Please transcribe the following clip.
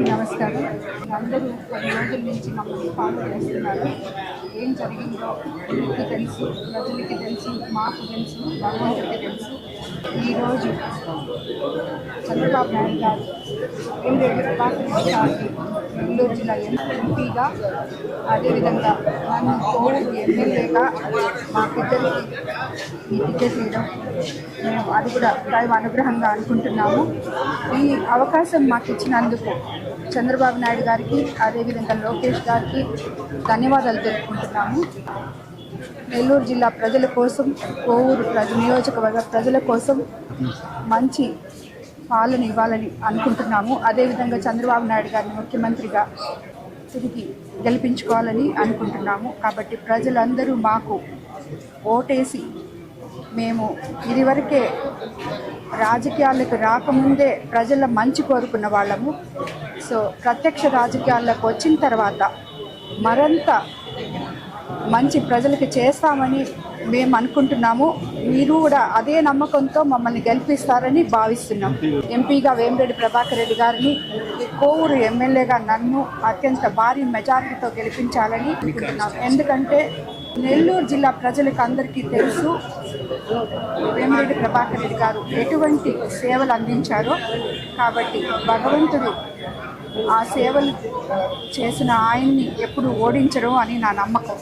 నమస్కారం. అందరూ కొన్ని రోజుల నుంచి మమ్మల్ని ఫాలో చేస్తున్నారు. ఏం జరిగిందో మీకు తెలుసు ప్రజలకి తెలుసు మాకు తెలుసు భగవంతుడికి తెలుసు. ఈరోజు చంద్రబాబు నాయుడు గారు ఎంపీ ప్రభాకర్ రెడ్డి నెల్లూరు జిల్లా ఎంపీగా అదేవిధంగా నన్ను కోవిడ్ ఎమ్మెల్యేగా మాకిద్దరికి ఈ టికెట్ ఇవ్వడం మేము అది కూడా దైవ అనుగ్రహంగా అనుకుంటున్నాము. ఈ అవకాశం మాకు ఇచ్చినందుకు చంద్రబాబు నాయుడు గారికి అదేవిధంగా లోకేష్ గారికి ధన్యవాదాలు తెలుపుకుంటున్నాము. నెల్లూరు జిల్లా ప్రజల కోసం కోవూరు ప్రజ నియోజకవర్గ ప్రజల కోసం మంచి పాలన ఇవ్వాలని అనుకుంటున్నాము. అదేవిధంగా చంద్రబాబు నాయుడు గారిని ముఖ్యమంత్రిగా తిరిగి గెలిపించుకోవాలని అనుకుంటున్నాము. కాబట్టి ప్రజలందరూ మాకు ఓటేసి మేము ఇదివరకే రాజకీయాలకు రాకముందే ప్రజల మంచి కోరుకున్న వాళ్ళము. సో ప్రత్యక్ష రాజకీయాల్లోకి వచ్చిన తర్వాత మరంత మంచి ప్రజలకి చేస్తామని మేము అనుకుంటున్నాము. మీరు కూడా అదే నమ్మకంతో మమ్మల్ని గెలిపిస్తారని భావిస్తున్నాం. ఎంపీగా వేమిరెడ్డి ప్రభాకర్ రెడ్డి గారిని కోవూరు ఎమ్మెల్యేగా నన్ను అత్యంత భారీ మెజారిటీతో గెలిపించాలని అనుకుంటున్నాం. ఎందుకంటే నెల్లూరు జిల్లా ప్రజలకు అందరికీ తెలుసు. వేమిరెడ్డి ప్రభాకర్ రెడ్డి గారు ఎటువంటి సేవలు అందించారో. కాబట్టి భగవంతుడు ఆ సేవలు చేసిన ఆయన్ని ఎప్పుడు ఓడించరు అని నా నమ్మకం.